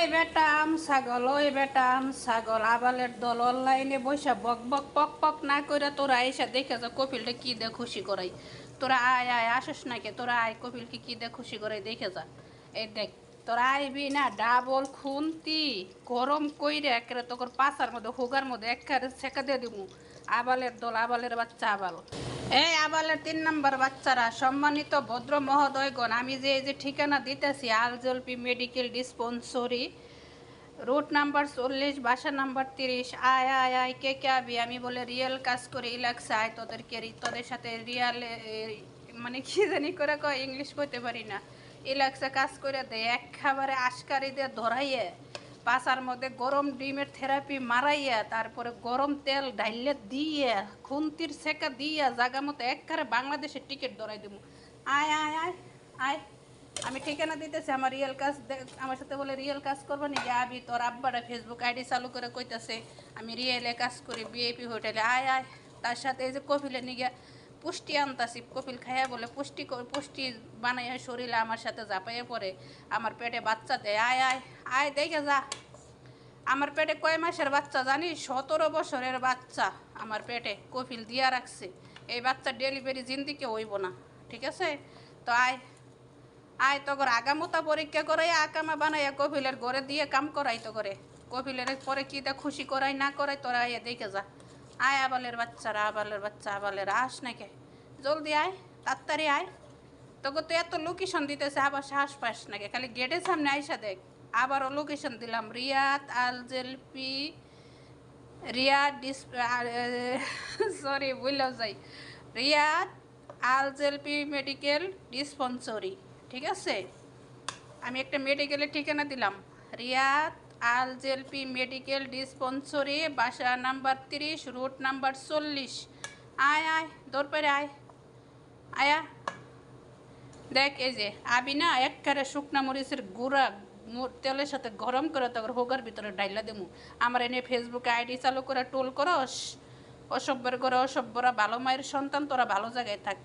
ওই বেটা আম ছাগল, ওই বেটা আম ছাগল। আবালের দল অনলাইনে বৈশা বক বক পক পক না করে তোরা এসে দেখে যা কপিলটা কি দে খুশি করাই। তোরা আয় আয়, আসিস নাকি? তোরা আয়, কপিলকে কি দে খুশি করাই দেখে যা। এই দেখ তোরা আইবি না ডাবল খুন্তি গরম কইরে একেবারে তোর পাশার মধ্যে, হুগার মধ্যে একেবারে ছেঁকা দিয়ে দিবো আবালের দল, আবালের বাচ্চা আবাল। এই আবালের তিন নম্বর বাচ্চারা, সম্মানিত ভদ্র মহোদয়গণ, আমি যে এই যে ঠিকানা দিতেছি আলজলপি মেডিকেল ডিসপেন্সরি, রুট নাম্বার চল্লিশ, বাসা নাম্বার তিরিশ, আয় আয় আয়, কে কে, আবি, আমি বলে রিয়েল কাজ করে ইলাক্সে আয়, তোদেরকে তোদের সাথে রিয়াল মানে কি জানি করে কয়, ইংলিশ কইতে পারি না। ইলাক্সে কাজ করে দেয় এক খাবারে আশকারি দিয়ে ধরাইয়ে, পাশার মধ্যে গরম ডিমের থেরাপি মারাইয়া, তারপরে গরম তেল ডাইলে দিয়ে, খুন্তির সেকা দিয়া জাগা মতো একবারে বাংলাদেশের টিকিট ধরাই দেবো আয় আয় আয় আয়, আমি ঠিকানা দিতেছি, আমার রিয়েল কাজ আমার সাথে বলে রিয়েল কাজ করব নি আবি, তোর আব্বারা ফেসবুক আইডি চালু করে কইতাছে, আমি রিয়েলে কাজ করি বিএপি হোটেলে আয় আয়, তার সাথে এই যে কপিলে নিয়ে পুষ্টি আনতাছি কপিল খাইয়া বলে, পুষ্টি পুষ্টি বানাইয়া শরীরে আমার সাথে জাপাইয়া পড়ে, আমার পেটে বাচ্চা দেয় আয় আয় আয়, দেখে যা। আমার পেটে কয় মাসের বাচ্চা জানি সতেরো বছরের বাচ্চা আমার পেটে কপিল দিয়া রাখছে। এই বাচ্চা ডেলিভারি জিন্দিকে হইব না, ঠিক আছে? তো আয় আয় তো করে আগামতা পরীক্ষা করাই আকামা বানাইয়া কপিলের ঘরে দিয়ে কাম করাই তো করে কপিলের পরে কি দা খুশি করাই না করাই তোরা দেখে যা। আয় আবালের বাচ্চারা, আবালের বাচ্চা, আবালের আস নাকি। জলদি আয়, তাড়াতাড়ি আয়। তোকে তো এত লোকেশন দিতেছে, আবার শ্বাস পাস নাকি। খালি গেটের সামনে আইসা দেখ। আবারও লোকেশন দিলাম। রিয়াদ আলজেলপি রিয়াদ, ডিস সরি বললেও যাই। রিয়াদ আলজেলপি মেডিকেল ডিসপেন্সরি ঠিক আছে? আমি একটা মেডিকেলের ঠিকানা দিলাম। রিয়াদ আলজেলপি মেডিকেল ডিসপেন্সরি, বাসা নাম্বার তিরিশ, রুট নাম্বার চল্লিশ। আয় আয়, দৌড় আয়। আয়া, দেখ এই যে, আবি না একবারে শুকনা মরিচের গুঁড়া তেলের সাথে গরম করে তারপর হোগার ভিতরে ডাইলা দেবো আমার এনে ফেসবুকে আইডি চালু করে টোল করস। অসভ্যের করে অসভ্যরা ভালো মায়ের সন্তান, তোরা ভালো জায়গায় থাক।